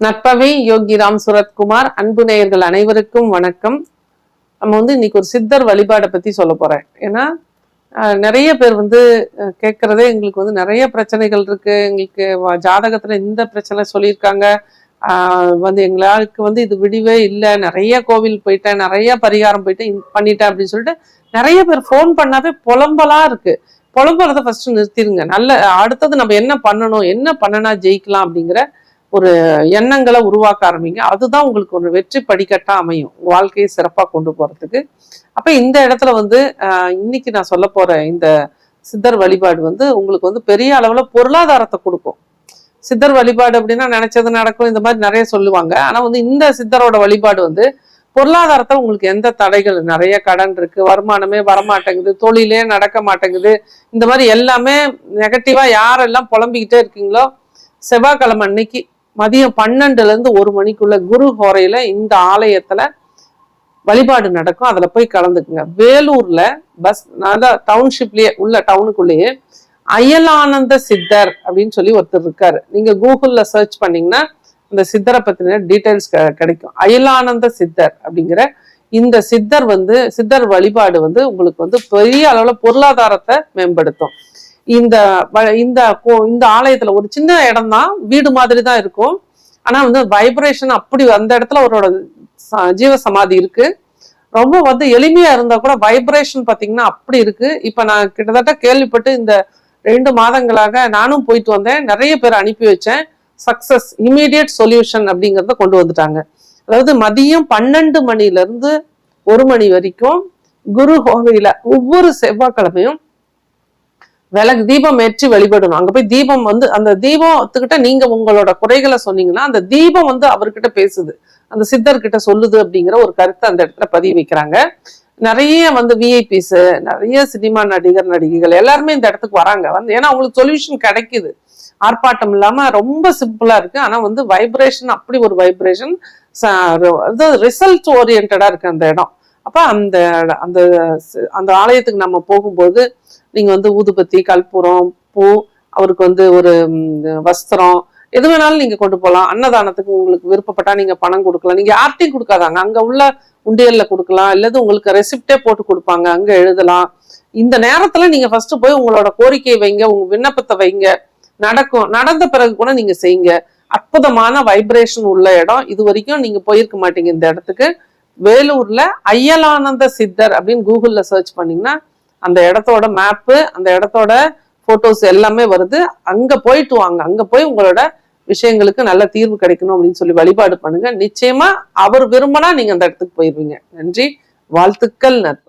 நட்பவை யோகி ராம் சுரத்குமார் அன்பு நேயர்கள் அனைவருக்கும் வணக்கம். நம்ம வந்து இன்னைக்கு ஒரு சித்தர் வழிபாடை பத்தி சொல்ல போறேன். ஏன்னா நிறைய பேர் வந்து கேட்கறதே எங்களுக்கு வந்து நிறைய பிரச்சனைகள் இருக்கு. எங்களுக்கு ஜாதகத்துல இந்த பிரச்சனை சொல்லியிருக்காங்க. ஆஹ், வந்து எங்களுக்கு வந்து இது விடிவே இல்லை. நிறைய கோவில் போயிட்டேன். நிறைய பரிகாரம் போயிட்டேன். பண்ணிட்டேன் அப்படின்னு சொல்லிட்டு நிறைய பேர் ஃபோன் பண்ணாவே புலம்பலா இருக்கு. புலம்புறதை ஃபர்ஸ்ட் நிறுத்திடுங்க நல்ல அடுத்தது நம்ம என்ன பண்ணணும் என்ன பண்ணனா ஜெயிக்கலாம் அப்படிங்கிற ஒரு எண்ணங்களை உருவாக்க ஆரம்பிங்க. அதுதான் உங்களுக்கு ஒரு வெற்றி படிக்கட்டாக அமையும். வாழ்க்கையை சிறப்பாக கொண்டு போறதுக்கு. அப்போ இந்த இடத்துல வந்து இன்னைக்கு நான் சொல்ல போகிற இந்த சித்தர் வழிபாடு வந்து உங்களுக்கு வந்து பெரிய அளவுல பொருளாதாரத்தை கொடுக்கும். சித்தர் வழிபாடு அப்படின்னா நினைச்சது நடக்கும். இந்த மாதிரி நிறைய சொல்லுவாங்க. ஆனா வந்து இந்த சித்தரோட வழிபாடு வந்து பொருளாதாரத்தை உங்களுக்கு எந்த தடைகள்? நிறைய கடன் இருக்கு. வருமானமே வரமாட்டேங்குது. தொழிலே நடக்க மாட்டேங்குது. இந்த மாதிரி எல்லாமே நெகட்டிவா யாரெல்லாம் புலம்பிக்கிட்டே இருக்கீங்களோ செவ்வாய்க்கிழமை அன்னைக்கு மதியம் பன்னெண்டுல இருந்து ஒரு மணிக்குள்ள குரு ஹோரையில இந்த ஆலயத்துல வழிபாடு நடக்கும். அதுல போய் கலந்துக்குங்க. வேலூர்ல பஸ் நல்லா டவுன்ஷிப்லயே உள்ள டவுனுக்குள்ளேயே அயலானந்த சித்தர் அப்படின்னு சொல்லி ஒருத்தர் இருக்காரு. நீங்க கூகுள்ல சர்ச் பண்ணீங்கன்னா அந்த சித்தரை பத்தின டீட்டெயில்ஸ் கிடைக்கும். அயலானந்த சித்தர் அப்படிங்கிற இந்த சித்தர் வந்து சித்தர் வழிபாடு வந்து உங்களுக்கு வந்து பெரிய அளவுல பொருளாதாரத்தை மேம்படுத்தும். இந்த வ- இந்த கோ- இந்த ஆலயத்துல ஒரு சின்ன இடம் தான் வீடு மாதிரி தான் இருக்கும். ஆனா வந்து வைப்ரேஷன் அப்படி அந்த இடத்துல அவரோட ச- ஜீவ சமாதி இருக்கு. ரொம்ப வந்து எளிமையா இருந்தா கூட வைப்ரேஷன் பாத்தீங்கன்னா அப்படி இருக்கு. இப்ப நான் கிட்டத்தட்ட கேள்விப்பட்டு இந்த ரெண்டு மாதங்களாக நானும் போயிட்டு வந்தேன். நிறைய பேர் அனுப்பி வச்சேன். சக்சஸ் இமீடியட் சொல்யூஷன் அப்படிங்கறத கொண்டு வந்துட்டாங்க. அதாவது மதியம் பன்னெண்டு மணில இருந்து ஒரு மணி வரைக்கும் குரு ஹோவையில ஒவ்வொரு செவ்வாய்க்கிழமையும் விலகு தீபம் ஏற்றி வழிபடணும். அங்க போய் தீபம் வந்து அந்த தீபத்துக்கிட்ட நீங்க உங்களோட குறைகளை சொன்னீங்கன்னா அந்த தீபம் வந்து அவர்கிட்ட பேசுது. அந்த சித்தர்கிட்ட சொல்லுது அப்படிங்கிற ஒரு கருத்தை அந்த இடத்துல பதிவு வைக்கிறாங்க. நிறைய வந்து விஐபிஸ் நிறைய சினிமா நடிகர் நடிகைகள் எல்லாருமே இந்த இடத்துக்கு வராங்க. வந்து ஏன்னா அவங்களுக்கு சொல்யூஷன் கிடைக்குது. ஆர்ப்பாட்டம் இல்லாம ரொம்ப சிம்பிளா இருக்கு. ஆனா வந்து வைப்ரேஷன் அப்படி ஒரு வைப்ரேஷன் ரிசல்ட் ஓரியன்டா இருக்கு அந்த இடம். அப்போ அந்த அந்த அந்த ஆலயத்துக்கு நம்ம போகும்போது நீங்கள் வந்து ஊதுபத்தி கற்பூரம் பூ அவருக்கு வந்து ஒரு வஸ்திரம் எது வேணாலும் நீங்கள் கொண்டு போகலாம் அன்னதானத்துக்கு உங்களுக்கு விருப்பப்பட்டா நீங்கள் பணம் கொடுக்கலாம். நீங்கள் யார்ட்டையும் கொடுக்காதாங்க. அங்கே உள்ள உண்டியலில் கொடுக்கலாம். இல்லது உங்களுக்கு ரெசிப்டே போட்டு கொடுப்பாங்க. அங்கே எழுதலாம். இந்த நேரத்தில் நீங்கள் ஃபஸ்ட்டு போய் உங்களோட கோரிக்கை வைங்க. உங்கள் விண்ணப்பத்தை வைங்க. நடக்கும் நடந்த பிறகு கூட நீங்கள் செய்யுங்க. அற்புதமான வைப்ரேஷன் உள்ள இடம். இது வரைக்கும் நீங்கள் போயிருக்க மாட்டீங்க இந்த இடத்துக்கு. வேலூர்ல அய்யலானந்த சித்தர் அப்படின்னு கூகுள்ல சர்ச் பண்ணீங்கன்னா அந்த இடத்தோட மேப்பு அந்த இடத்தோட போட்டோஸ் எல்லாமே வருது. அங்க போயிட்டு வாங்க. அங்க போய் உங்களோட விஷயங்களுக்கு நல்ல தீர்வு கிடைக்கணும் அப்படின்னு சொல்லி வழிபாடு பண்ணுங்க. நிச்சயமா அவர் விரும்பினா நீங்க அந்த இடத்துக்கு போயிருவீங்க. நன்றி. வாழ்த்துக்கள் நட்பு.